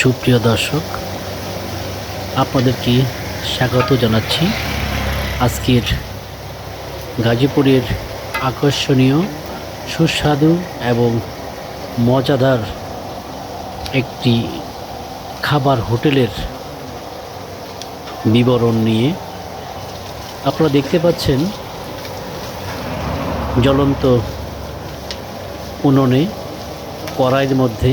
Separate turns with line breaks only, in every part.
সুপ্রিয় দর্শক, আপনাদেরকে স্বাগত জানাচ্ছি। আজকের গাজীপুরের আকর্ষণীয়, সুস্বাদু এবং মজাদার একটি খাবার হোটেলের বিবরণ নিয়ে আপনারা দেখতে পাচ্ছেন জ্বলন্ত উনুনে কড়াইয়ের মধ্যে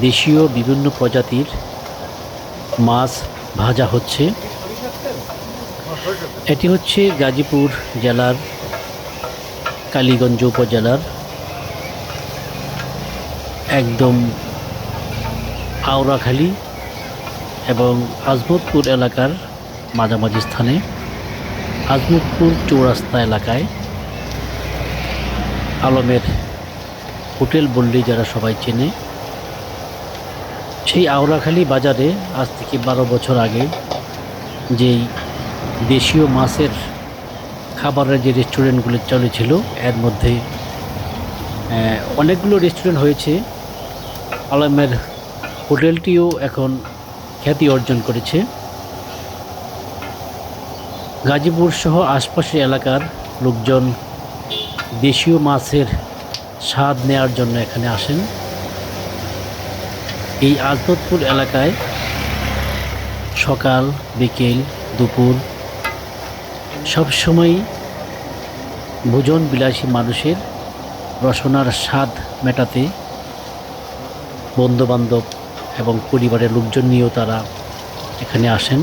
দেশীয় বিভিন্ন প্রজাতির মাছ ভাজা হচ্ছে। এটি হচ্ছে গাজীপুর জেলার, কালীগঞ্জ উপজেলার একদম আওরাখালী এবং আজমতপুর এলাকার মাঝামাঝি স্থানে, আজমতপুর চৌরাস্তা এলাকায় আলমের হোটেল বললেই যারা সবাই চেনে। সেই আওরাখালী বাজারে আজ থেকে বারো বছর আগে যেই দেশীয় মাছের খাবারের যে রেস্টুরেন্টগুলো চলেছিল, এর মধ্যে অনেকগুলো রেস্টুরেন্ট হয়েছে। আলমের হোটেলটিও এখন খ্যাতি অর্জন করেছে। গাজীপুর সহ আশপাশের এলাকার লোকজন দেশীয় মাছের স্বাদ নেওয়ার জন্য এখানে আসেন। এই আজমতপুর এলাকায় সকাল, বিকেল, দুপুর সবসময়ই ভোজন বিলাসী মানুষের রসনার স্বাদ মেটাতে বন্ধুবান্ধব এবং পরিবারের লোকজন নিয়েও তারা এখানে আসেন।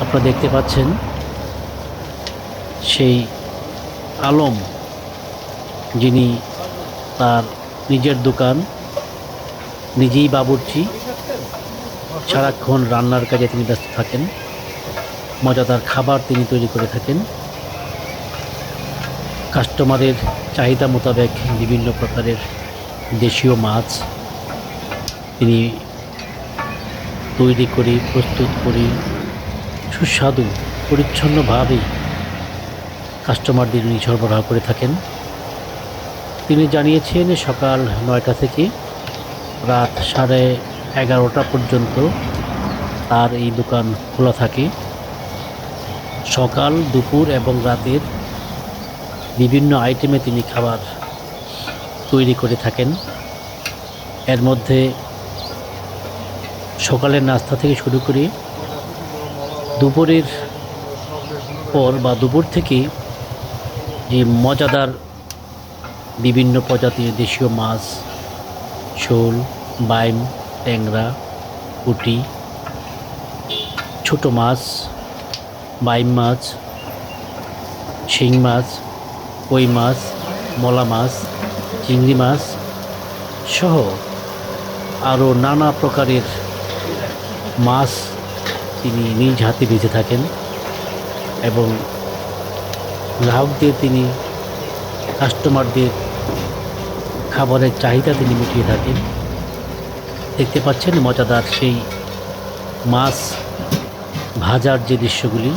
আপনারা দেখতে পাচ্ছেন সেই আলম যিনি তার নিজের দোকান নিজেই বাবুর্চি। সারাক্ষণ রান্নার কাজে তিনি ব্যস্ত থাকেন। মজাদার খাবার তিনি তৈরি করে থাকেন। কাস্টমারের চাহিদা মোতাবেক বিভিন্ন প্রকারের দেশীয় মাছ তিনি তৈরি করে, প্রস্তুত করে। সুস্বাদু, পরিচ্ছন্নভাবে কাস্টমারদের উনি সরবরাহ করে থাকেন। তিনি জানিয়েছেন, সকাল নয়টা থেকে রাত সাড়ে এগারোটা পর্যন্ত তার এই দোকান খোলা থাকে। সকাল, দুপুর এবং রাতের বিভিন্ন আইটেমে তিনি খাবার তৈরি করে থাকেন। এর মধ্যে সকালের নাস্তা থেকে শুরু করে দুপুরের পর বা দুপুর থেকে যে মজাদার বিভিন্ন প্রজাতির দেশীয় মাছ শোল, বাইম, ট্যাংরা, পুঁটি, ছোট মাছ, বাইম মাছ, শিং মাছ, কই মাছ, মলা মাছ, চিংড়ি মাছ সহ আরও নানা প্রকারের মাছ তিনি নিজ হাতে বেঁচে থাকেন এবং গ্রাহকদের তিনি কাস্টমারদের খাবারের চাহিদা তিনি মিটিয়ে থাকেন। দেখতে পাচ্ছেন মজাদার সেই মাছ ভাজার যে দৃশ্যগুলি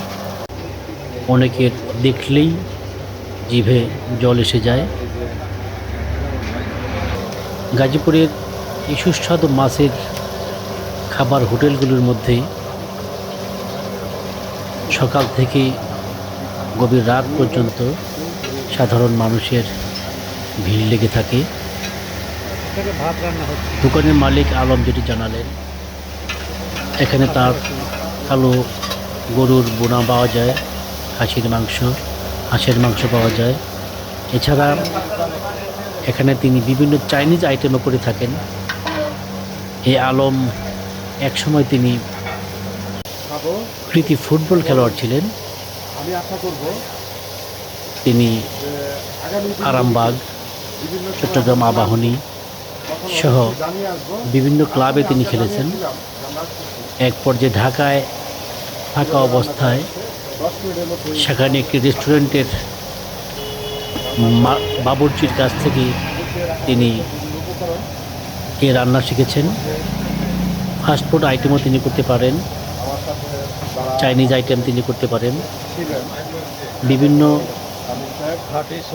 অনেকের দেখলেই জিভে জল এসে যায়। গাজীপুরের এই সুস্বাদু মাছের খাবার হোটেলগুলোর মধ্যে সকাল থেকে গভীর রাত পর্যন্ত সাধারণ মানুষের ভিড় লেগে থাকে। দোকানের মালিক আলম যেটি জানালেন এখানে তার কালো গরুর বোনা পাওয়া যায় খাসির মাংস হাঁসের মাংস পাওয়া যায়। এছাড়া এখানে তিনি বিভিন্ন চাইনিজ আইটেমও করে থাকেন। এই আলম একসময় তিনি কৃতি ফুটবল খেলোয়াড় ছিলেন।
আমি আশা করব
তিনি আরামবাগ চট্টগ্রাম আবাহনী সহ বিভিন্ন ক্লাবে তিনি খেলেছেন। এক পর্যায়ে ঢাকায় থাকা অবস্থায় সেখানে একটি রেস্টুরেন্টের বাবুর্চির কাছ থেকে তিনি এ রান্না শিখেছেন। ফাস্টফুড আইটেমও তিনি করতে পারেন। চাইনিজ আইটেম তিনি করতে পারেন। বিভিন্ন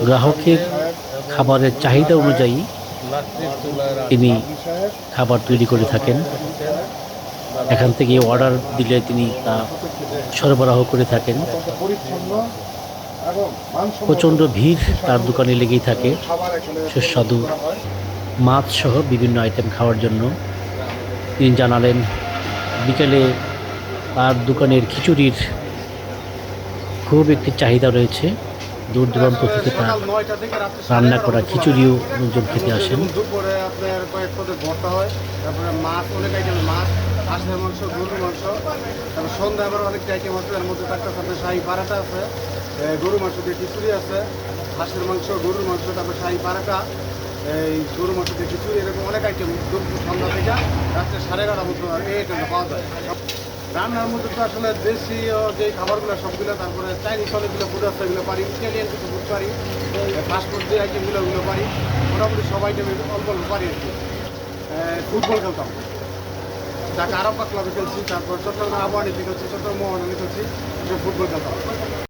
গ্রাহকের খাবারের চাহিদা অনুযায়ী তিনি খাবার তৈরি করে থাকেন। এখান থেকে অর্ডার দিলে তিনি তা সরবরাহ করে থাকেন। প্রচণ্ড ভিড় তার দোকানে লেগেই থাকে। সুস্বাদু মাছ সহ বিভিন্ন আইটেম খাওয়ার জন্য। তিনি জানালেন, বিকেলে তার দোকানের খিচুড়ির খুব একটি চাহিদা রয়েছে। দূর দূরান্ত থেকে তার রান্না করা খিচুড়িও লোকজন খেতে আসেন।
আপনার কয়েক হয়, তারপরে মাছ, অনেক আইটেমের মাছ মাংস, গরুর মাংস, তারপর আবার আইটেম এর মধ্যে একটা শাহী আছে দিয়ে খিচুড়ি আছে, হাঁসের মাংস, গরুর মাংস, তারপর শাহী পারাটা, এই গরুর মাংস দিয়ে খিচুড়ি, এরকম অনেক আইটেম দুপুর সন্ধ্যা থেকে রাত্রে সাড়ে এগারোটা মতো এই আইটেমটা পাওয়া যায়। রান্নার মধ্যে তো আসলে দেশীয় যে খাবারগুলো সবগুলো, তারপরে চাইনিজ অনেকগুলো ফুড আছে, এগুলো পারি। ইটালিয়ান কিছু ফুড পারি। ফাস্টফুড যে আইটেমগুলো ওগুলো পারি। মোটামুটি সবাই অল্প অল্প পারি আর কি। ফুটবল খেলতাম। যাকে আরামবাগ ক্লাবে খেলছি। তারপর চট্টগ্রাম আবহাওয়ানিতে খেলছি, চট্টগ্রাম মোহনে খেলছি। ফুটবল খেলতাম।